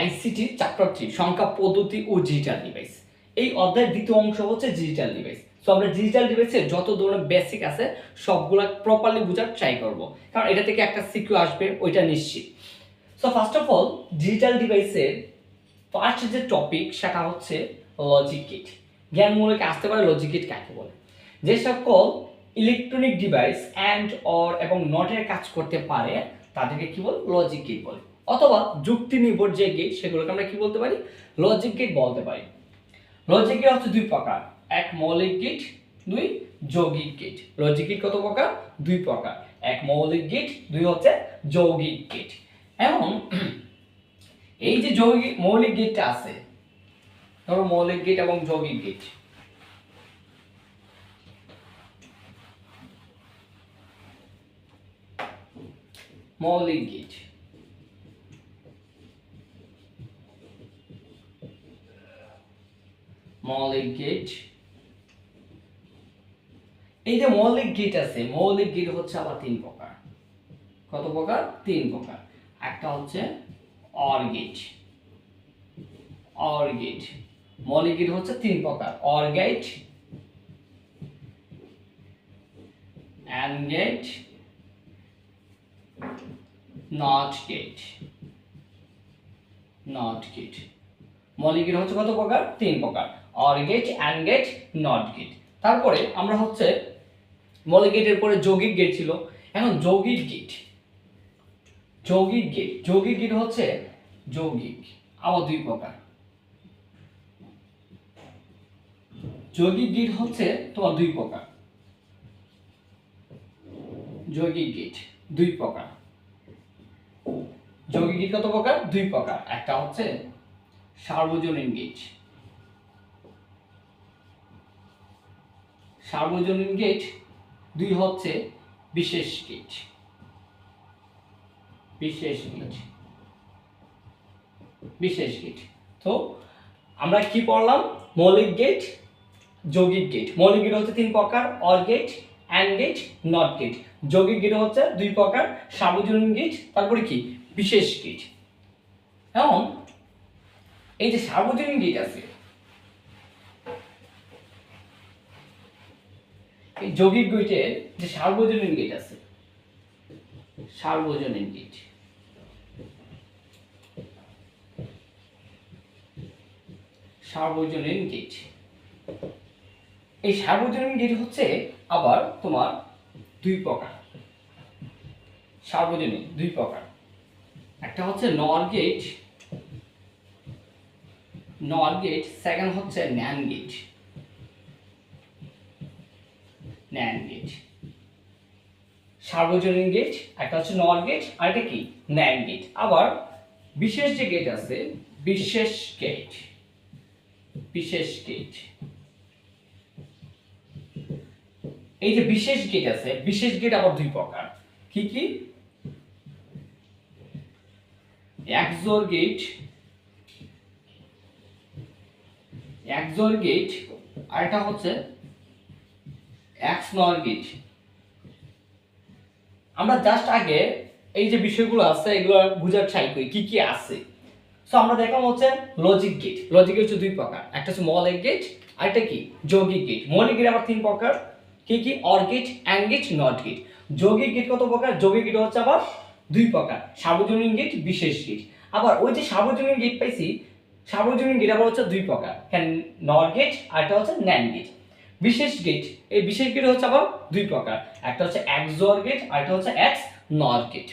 ICT chapter three সংখ্যা, পদ্ধতি ও digital device এই অধ্যায়ের দ্বিতীয় অংশ হচ্ছে ডিজিটাল ডিভাইস সো আমরা ডিজিটাল ডিভাইসের যত ধরনের বেসিক আছে, সবগুলো প্রপারলি বোঝার ট্রাই করব। কারণ এটা থেকে একটা সিকিউ আসবে, ওইটা নিশ্চিত। So first of all digital ডিভাইসের ফার্স্ট যে টপিক সেটা হচ্ছে লজিক গেট জ্ঞানমূলকে আসতে পারে লজিক গেট কাকে বলে? যে সকল ইলেকট্রনিক ডিভাইস অ্যান্ড অর এবং নটের কাজ করতে পারে, তাদেরকে কি বলে? লজিক গেট বলে। অথবা যুক্তি নির্ভর যে গেট সেগুলোকে আমরা কি বলতে পারি? লজিক গেট বলতে পারি। লজিক গেট হচ্ছে দুই প্রকার। এক মৌলিক গেট দুই যৌগিক গেট লজিক গেট কত প্রকার? দুই প্রকার। এক মৌলিক গেট দুই হচ্ছে যৌগিক গেট এবং এই যে যৌগিক, মৌলিক গেটটা আছে, ধরো মৌলিক গেট এবং যৌগিক গেট মৌলিক গেট মৌলিক গেট এই যে মৌলিক গেট আছে, মৌলিক গেট হচ্ছে আবার তিন প্রকার। কত প্রকার? তিন প্রকার। একটা হচ্ছে অর গেট অর গেট মৌলিক গেট হচ্ছে তিন প্রকার। Or gate not gate not gate মৌলিক গেট হচ্ছে কত প্রকার? তিন প্রকার। Or gate and gate not gate তারপরে আমরা হচ্ছে মৌলিক গেটের পরে যৌগিক গেট ছিল। এখন যৌগিক গেট যৌগিক গেট যৌগিক গেট হচ্ছে যৌগিক। আবার দুই প্রকার। যৌগিক গেট হচ্ছে তোমার দুই প্রকার। যৌগিক গেট দুই প্রকার। যৌগিক গেট কত প্রকার? দুই প্রকার। একটা হচ্ছে সার্বজনীন গেট সার্বজনীন গেট দুই হচ্ছে বিশেষ গেট বিশেষ গেট বিশেষ গেট তো আমরা কি পড়লাম? মৌলিক গেট যৌগিক গেট মৌলিক গেট হচ্ছে তিন প্রকার or gate and gate not gate যৌগিক গেট হচ্ছে দুই প্রকার, সার্বজনীন গেট তারপরে কি? বিশেষ গেট এবং এই যে সার্বজনীন গেট আছে এই যৌগিক গেটের যে সার্বজনীন গেট আছে, সার্বজনীন গেট। সার্বজনীন গেট। এই সার্বজনীন গেট হচ্ছে আবার তোমার দুই প্রকার। সার্বজনীন, দুই প্রকার। একটা হচ্ছে nor gate nor gate second হচ্ছে ন্যান গেট। ন্যান গেট সার্বজনীন গেট একটা হচ্ছে নর গেট আর একটা কি? ন্যান গেট আবার বিশেষ যে গেট আছে, বিশেষ গেট বিশেষ গেট এই যে বিশেষ গেট আছে, বিশেষ গেট আবার দুই প্রকার। কি কি? একজোর গেট একজোর গেট আর এটা হচ্ছে এক্স নর আমরা জাস্ট আগে এই যে বিষয়গুলো আছে, এগুলো বুঝার ট্রাই করি, কি কি আছে? সো আমরা দেখলাম হচ্ছে লজিক গেট লজিক গেট হচ্ছে দুই প্রকার। একটা হচ্ছে মৌলিক গেট আর একটা কি? যৌগিক গেট মৌলিক গেট আবার তিন প্রকার। কি কি? Or gate and gate not gate যৌগিক গেট কত প্রকার? যৌগিক গেট হচ্ছে আবার দুই প্রকার। সার্বজনীন গেট বিশেষ গেট আবার ওই যে সার্বজনীন গেট পাইছি, সার্বজনীন গেট আবার হচ্ছে দুই প্রকার। নর গেট আর একটা হচ্ছে ন্যান গেট বিশেষ গেট এই বিশেষ গেট হচ্ছে আবার দুই প্রকার। একটা হচ্ছে এক্স জোয়ার গেট আর একটা হচ্ছে এক্স নর গেট